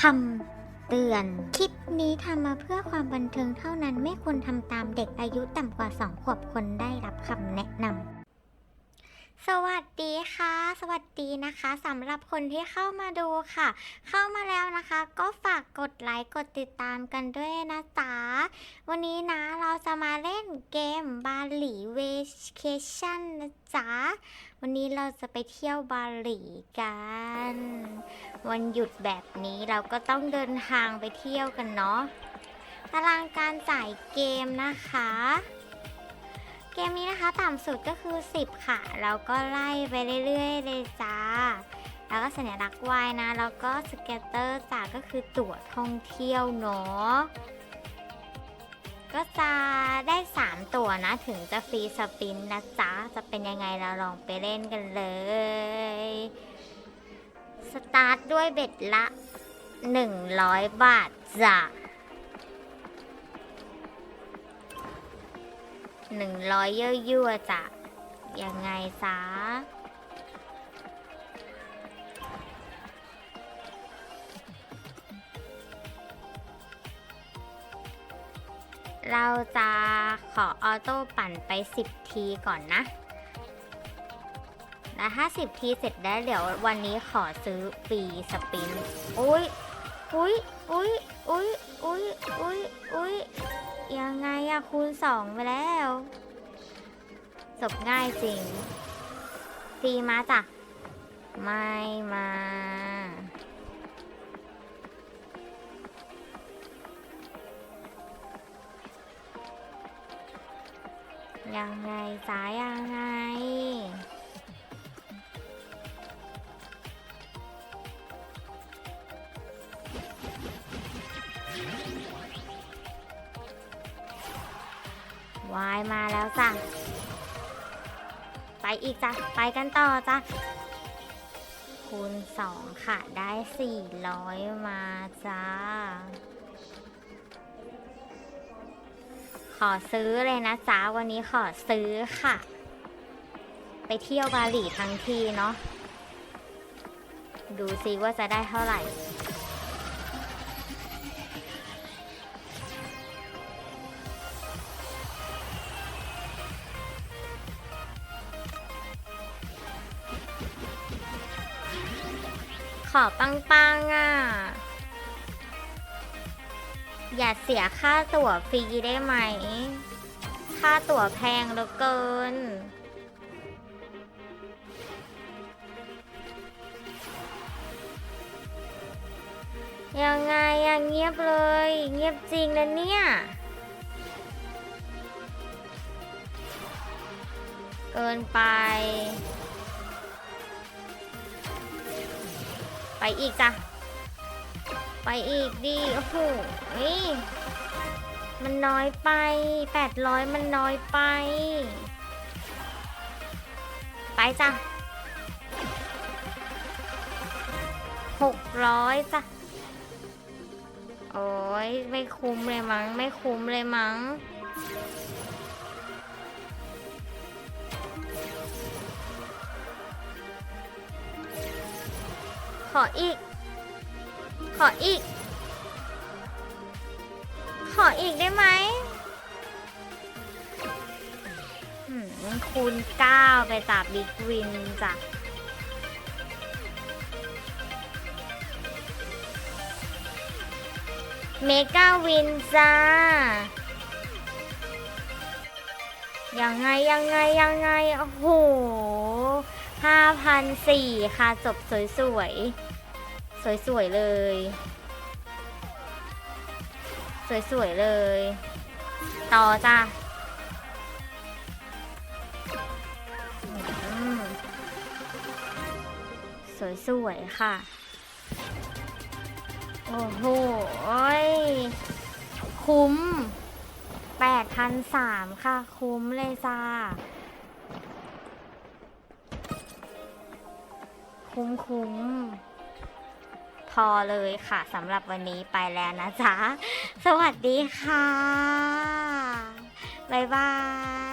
คำเตือน คลิปนี้ทำมาเพื่อความบันเทิงเท่านั้นไม่ควรทำตามเด็กอายุต่ำกว่า 2 ขวบคนได้รับคำแนะนำ สวัสดีค่ะ สวัสดีนะคะสำหรับคนที่เข้ามาดูค่ะ เข้ามาแล้วนะคะ ก็ฝากกดไลค์กดติดตามกันด้วยนะจ๊ะวันนี้นะเราจะมาเล่นเกมบาหลีเวเคชั่นนะจ๊ะวันนี้เราจะไปเที่ยวบาหลีกัน วันหยุดแบบนี้เราก็ต้องเดินทางไปเที่ยวกันเนาะตารางการจ่ายเกมนะคะ เกมนี้นะคะต่ำสุดก็คือ 10 ค่ะเราก็ไล่ไปเรื่อยๆเลยจ้า แล้วก็สัญลักษณ์วายนะ แล้วก็สเก็ตเตอร์จ้าก็คือตั๋วท่องเที่ยวเนาะ ก็จะได้ 3 ตั๋วนะถึงจะฟรีสปินนะจ๊ะ จะเป็นยังไงเราลองไปเล่นกันเลย สตาร์ทด้วยเบ็ดละ 100 บาทจ้ะ หนึ่งร้อยเยั่วๆจ้ะยังไงซะเราจะขอออโต้ปั่นไป 10 ทีก่อนนะ แล้วถ้า 10 ทีเสร็จแล้วเดี๋ยววันนี้ขอซื้อฟรีสปิน อุ้ยอุ้ยอุ้ยอุ้ยอุ้ยอุ้ยอุ้ย ยังไงอะคูณสองไปแล้วจบง่ายจริงฟีมาจ้ะ ไม่มา ยังไงจ้ายังไง วายมาแล้วจ้ะ ไปอีกจ้ะ ไปกันต่อจ้ะ คูณสองค่ะ ได้สี่ร้อยมาจ้า ขอซื้อเลยนะจ๊ะวันนี้ขอซื้อค่ะ ไปเที่ยวบาหลีทั้งทีเนาะ ดูซิว่าจะได้เท่าไหร่ อปังปังๆอะ อย่าเสียค่าตั๋วฟรีได้ไหม ค่าตั๋วแพงเหลือเกิน ยังไงยังเงียบเลย เงียบจริงนะเนี่ยเกินไป อีกจ้ะ ไปอีกดิโอ้โหนี่มันน้อยไป 800 มันน้อยไป ไปจ้ะ 600 จ้ะ โอ้ยไม่คุ้มเลยมั้ง ไม่คุ้มเลยมั้ง ออีก ขออีก ขออีกได้ไหมคูณ9ไปจากบิ๊กวินจ้ะเมกาวินจ้า ยังไงยังไงยังไง โอ้โหห้าพันสี่ค่ะ จบสวยๆ สวยๆเลย สวยๆเลย ต่อจ้ะอืมสวยๆค่ะ โอ้โหยคุ้มแปดพันสามค่ะ คุ้มเลยจ้า คุ้มคุ้ม อเลยค่ะสำหรับวันนี้ไปแล้วนะจ๊ะ สวัสดีค่ะ บ๊ายบาย